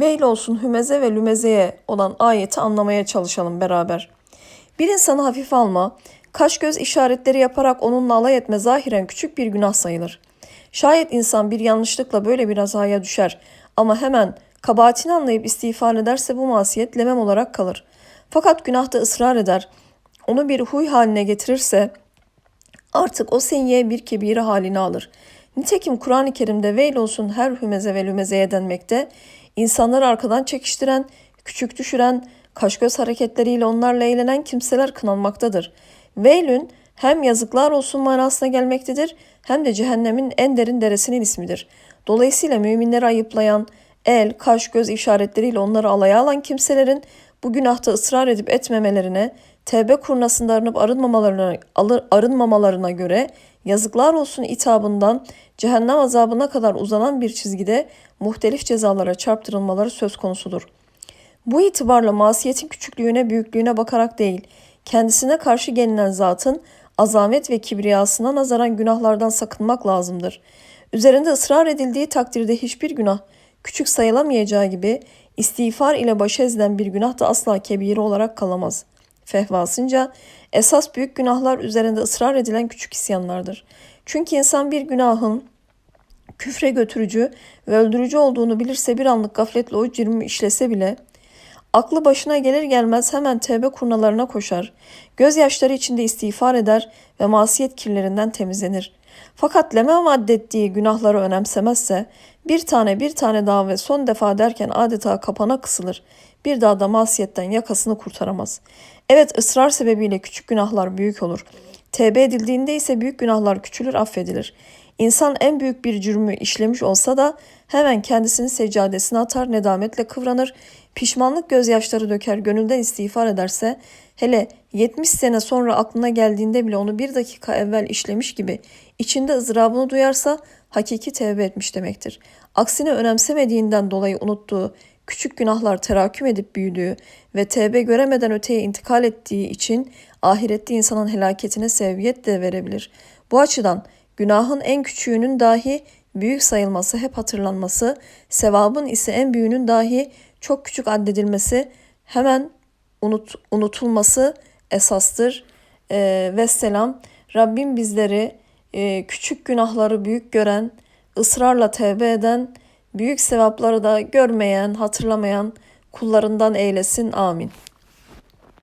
Veil olsun hümeze ve lümezeye olan ayeti anlamaya çalışalım beraber. Bir insanı hafife alma, kaş göz işaretleri yaparak onunla alay etme zahiren küçük bir günah sayılır. Şayet insan bir yanlışlıkla böyle bir hazaya düşer ama hemen kabahatini anlayıp istiğfar ederse bu masiyet lemem olarak kalır. Fakat günahta ısrar eder, onu bir huy haline getirirse artık o senye bir kebire halini alır. Nitekim Kur'an-ı Kerim'de veil olsun her hümeze ve lümezeye denmekte, insanları arkadan çekiştiren, küçük düşüren, kaş göz hareketleriyle onlarla eğlenen kimseler kınanmaktadır. Veylün hem yazıklar olsun manasına gelmektedir hem de cehennemin en derin deresinin ismidir. Dolayısıyla müminleri ayıplayan, el, kaş, göz işaretleriyle onları alaya alan kimselerin bu günahta ısrar edip etmemelerine, tevbe kurnasında arınıp arınmamalarına, arınmamalarına göre yazıklar olsun itabından cehennem azabına kadar uzanan bir çizgide muhtelif cezalara çarptırılmaları söz konusudur. Bu itibarla masiyetin küçüklüğüne büyüklüğüne bakarak değil, kendisine karşı gelinen zatın azamet ve kibriyasına nazaran günahlardan sakınmak lazımdır. Üzerinde ısrar edildiği takdirde hiçbir günah küçük sayılamayacağı gibi istiğfar ile baş ezilen bir günah da asla kebiri olarak kalamaz. Fehvasınca esas büyük günahlar üzerinde ısrar edilen küçük isyanlardır. Çünkü insan bir günahın küfre götürücü ve öldürücü olduğunu bilirse bir anlık gafletle o cürmü işlese bile aklı başına gelir gelmez hemen tevbe kurnalarına koşar. Gözyaşları içinde istiğfar eder ve masiyet kirlerinden temizlenir. Fakat leme maddettiği günahları önemsemezse bir tane bir tane daha ve son defa derken adeta kapana kısılır. Bir daha da masiyetten yakasını kurtaramaz. Evet ısrar sebebiyle küçük günahlar büyük olur. Tevbe edildiğinde ise büyük günahlar küçülür affedilir. İnsan en büyük bir cürmü işlemiş olsa da hemen kendisini seccadesine atar, nedametle kıvranır, pişmanlık gözyaşları döker, gönülden istiğfar ederse, hele 70 sene sonra aklına geldiğinde bile onu bir dakika evvel işlemiş gibi içinde ızdırabını duyarsa hakiki tevbe etmiş demektir. Aksine önemsemediğinden dolayı unuttuğu, küçük günahlar teraküm edip büyüdüğü ve tevbe göremeden öteye intikal ettiği için ahirette insanın helaketine seviyet de verebilir. Bu açıdan günahın en küçüğünün dahi büyük sayılması hep hatırlanması, sevabın ise en büyüğünün dahi çok küçük addedilmesi, hemen unut, unutulması esastır. Ee, Vesselam Rabbim bizleri e, küçük günahları büyük gören, ısrarla tevbe eden, büyük sevapları da görmeyen, hatırlamayan kullarından eylesin. Amin.